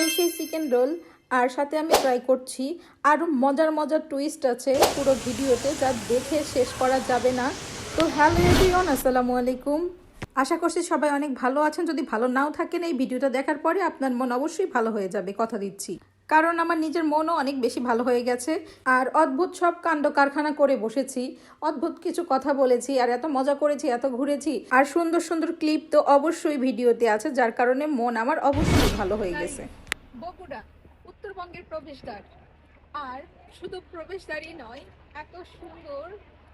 এই সেই chicken roll আর সাথে আমি ট্রাই করছি। আরও মজার মজার টুইস্ট আছে পুরো ভিডিওতে যা দেখে শেষ করা যাবে না। তো হ্যালো এভরিওয়ান আসসালামু আলাইকুম। আশা করছি সবাই অনেক ভালো আছেন। যদি ভালো নাও থাকেন এই ভিডিওটা দেখার পরে আপনার মন অবশ্যই ভালো হয়ে যাবে, কথা দিচ্ছি। কারণ আমার নিজের মনও অনেক বেশি ভালো হয়ে গেছে। আর অদ্ভুত সব কাণ্ড কারখানা করে বসেছি। অদ্ভুত কিছু কথা বলেছি, আর এত মজা করেছি, এত ঘুরেছি। আর সুন্দর সুন্দর ক্লিপ তো অবশ্যই ভিডিওতে আছে, যার কারণে মন আমার অবশ্যই ভালো হয়ে গেছে। বগুড়া উত্তরবঙ্গের প্রবেশদ্বার। আর শুধু প্রবেশদ্বারই নয় এত সুন্দর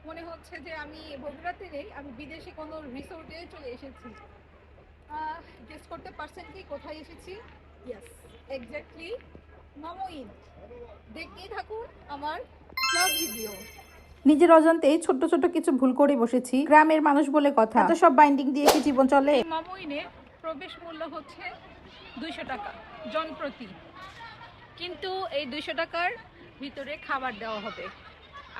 মনে হচ্ছে যে আমি বগুড়াতে নেই আমি বিদেশে কোনো রিসোর্টে চলে এসেছি। গেস করতে পারছেন কি কোথায় এসেছি? Yes exactly Momo Inn. দেখতেই থাকুন আমার ব্লগ ভিডিও নিজের অজান্তেই ছোট্ট ছোট্ট কিছু ভুল করে বসেছি গ্রামের মানুষ বলে কথা। এত সব বাইন্ডিং দিয়ে কি জীবন চলে? মমইনে প্রবেশ মূল্য হচ্ছে দুইশো টাকা জনপ্রতি কিন্তু এই দুইশো টাকার ভিতরে খাবার দেওয়া হবে।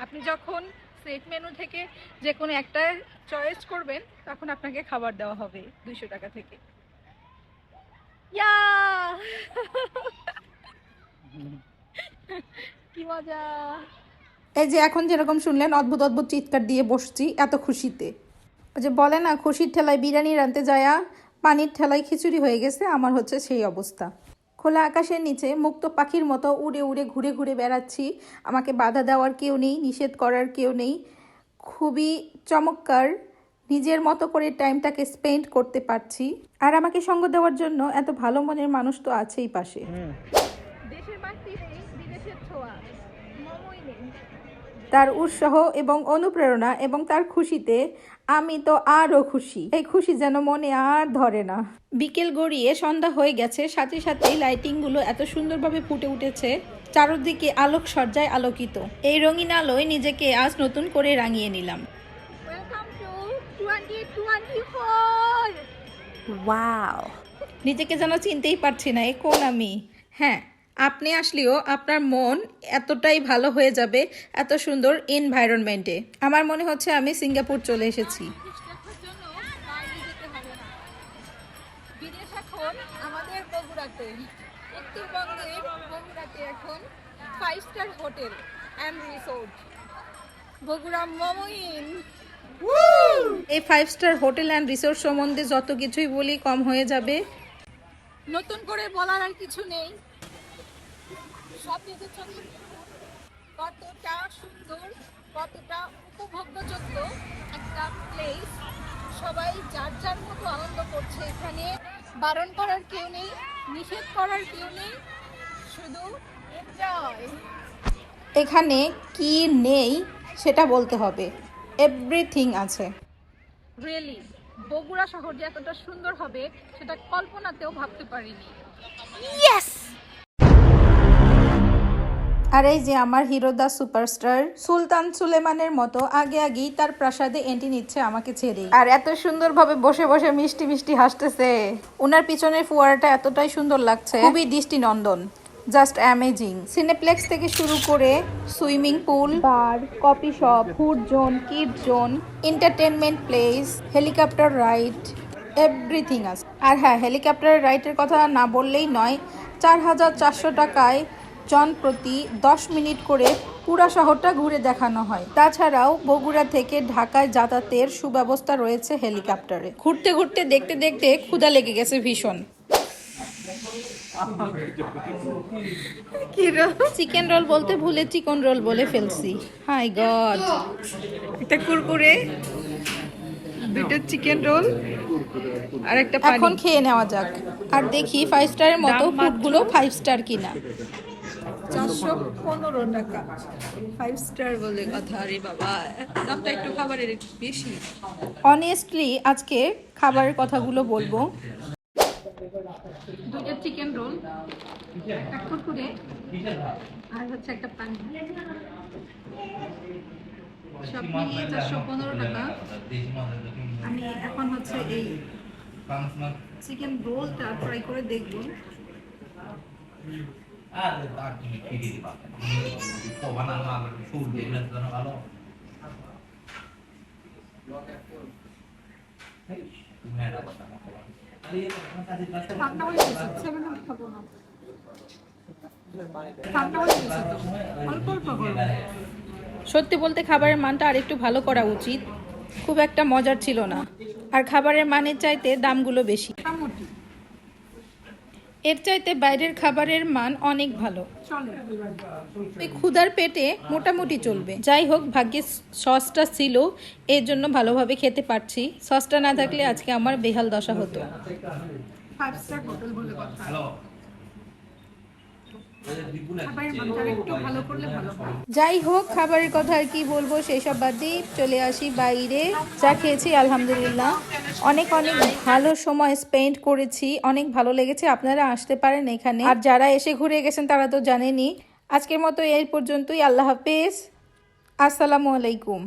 আপনি যখন সেট মেনু থেকে যে কোনো একটা চয়েস করবেন, তখন আপনাকে খাবার দেওয়া হবে দুইশো টাকা থেকে। ইয়া! কি মজা। এই যে এখন যেরকম শুনলেন, অদ্ভুত অদ্ভুত চিৎকার দিয়ে বসছি, এত খুশিতে। যে বলে না, খুশির ঠেলায় বিরিয়ানি রাঁধতে যায়া পানির ঠেলায় খিচুড়ি হয়ে গেছে, আমার হচ্ছে সেই অবস্থা। খোলা আকাশের নিচে মুক্ত পাখির মতো উড়ে উড়ে ঘুরে ঘুরে বেড়াচ্ছি। আমাকে বাধা দেওয়ার কেউ নেই, নিষেধ করার কেউ নেই। খুবই চমৎকার, নিজের মতো করে টাইমটাকে স্পেন্ড করতে পারছি। আর আমাকে সঙ্গ দেওয়ার জন্য এত ভালো মনের মানুষ তো আছেই পাশে। তার উৎসাহ এবং অনুপ্রেরণা এবং তার খুশিতে আমি তো আরও খুশি। এই খুশি যেন মনে আর ধরে না। বিকেল গড়িয়ে সন্ধ্যা হয়ে গেছে সাথে সাথেই লাইটিংগুলো এত সুন্দরভাবে ফুটে উঠেছে চারদিকে আলোক সজ্জায় আলোকিত। এই রঙিন আলোয় নিজেকে আজ নতুন করে রাঙিয়ে নিলাম। ওয়াও! নিজেকে যেন চিনতেই পারছি না এ কোন আমি? হ্যাঁ আপনি আসলেও আপনার মন এতটাই ভালো হয়ে যাবে এত সুন্দর এনভায়রনমেন্টে। আমার মনে হচ্ছে আমি সিঙ্গাপুর চলে এসেছি। দেখার জন্য বাইরে যেতে হবে না বিদেশ এখন আমাদের বগুড়াতে। উত্তরবঙ্গের বগুড়াতে এখন five star hotel and resort Bogura Momo Inn এই five star hotel and resort সম্বন্ধে যত কিছুই বলি কম হয়ে যাবে। নতুন করে বলার আর কিছু নেই। সব দেখেছেন কতটা সুন্দর কতটা উপভোগ্যযোগ্য একটা প্লেস সবাই যার যার মতো আনন্দ করছে এখানে। বারণ করার কেউ নেই নিষেধ করার কেউ নেই শুধু এখানে কি নেই সেটা বলতে হবে। এভরিথিং আছে। রিয়েলি বগুড়া শহর যে এতটা সুন্দর হবে সেটা কল্পনাতেও ভাবতে পারিনি। আর এই যে আমার হিরো হিরোদা সুপারস্টার সুলতান সুলেমানের মতো আগে আগেই তার প্রাসাদে এন্ট্রি নিচ্ছে আমাকে ছেড়ে আর এত সুন্দরভাবে বসে বসে মিষ্টি মিষ্টি হাসতেছে। ওনার পিছনের ফুয়ারাটা এতটাই সুন্দর লাগছে খুবই দৃষ্টি নন্দন জাস্ট অ্যামেজিং সিনেপ্লেক্স থেকে শুরু করে swimming pool bar coffee shop food zone kid zone entertainment place helicopter ride everything আছে। আর হ্যাঁ হেলিকপ্টার রাইডের কথা না বললেই নয় চার হাজার চারশো টাকায় জন প্রতি দশ মিনিট করে পুরা শহরটা ঘুরে দেখানো হয়। তাছাড়াও বগুড়া থেকে ঢাকায় যাতায়াতের সুব্যবস্থা রয়েছে হেলিকপ্টারে। ঘুরতে ঘুরতে দেখতে দেখতে ক্ষুধা লেগে গেছে ভীষণ। চিকেন রোল বলতে ভুলে চিকন রোল বলে ফেলছি। Hi god. একটা কুরকুরে দুটো চিকেন রোল আর একটা এখন খেয়ে নেওয়া যাক। আর দেখি ফাইভ স্টারের মতো ফুডগুলো ফাইভ স্টার কিনা। চারশো পনেরো টাকা। ফাইভ স্টার বলে কথা আরে বাবা। দামটা একটু খাবারের একটু বেশি। অনেস্টলি আজকে খাবারের কথাগুলো বলব। দুটো চিকেন রোল একটা কুরকুরে আর হচ্ছে একটা পানি। সব মিলিয়ে চারশো পনেরো টাকা। আমি এখন হচ্ছে এই চিকেন রোলটা ট্রাই করে দেখব। আর তার তুমি ফিরিয়ে দিবা সুর জন্য ভালো সত্যি বলতে খাবারের মানটা আর একটু ভালো করা উচিত। খুব একটা মজার ছিল না। আর খাবারের মানের চাইতে দামগুলো বেশি। এর চাইতে বাইরের খাবারের মান অনেক ভালো। ওই ক্ষুধার পেটে মোটামুটি চলবে। যাই হোক ভাগ্যে সসটা ছিল এর জন্য ভালোভাবে খেতে পারছি। সসটা না থাকলে আজকে আমার বেহাল দশা হতো। ফাইভ স্টার হোটেল বলে কথা। হ্যালো। খাবারের মানটা একটু ভালো করলে ভালো হয়। যাই হোক খাবারের কথা আর কি বলব সেই সব বাদ দিয়ে চলে আসি বাইরে। যা খেয়েছি আলহামদুলিল্লাহ। অনেক অনেক ভালো সময় স্পেন্ড করেছি। অনেক ভালো লেগেছে, আপনারা আসতে পারেন এখানে। আর যারা এসে ঘুরে গেছেন, তারা তো জানেনি আজকের মতো এই পর্যন্তই, আল্লাহ হাফেজ। আসসালামু আলাইকুম।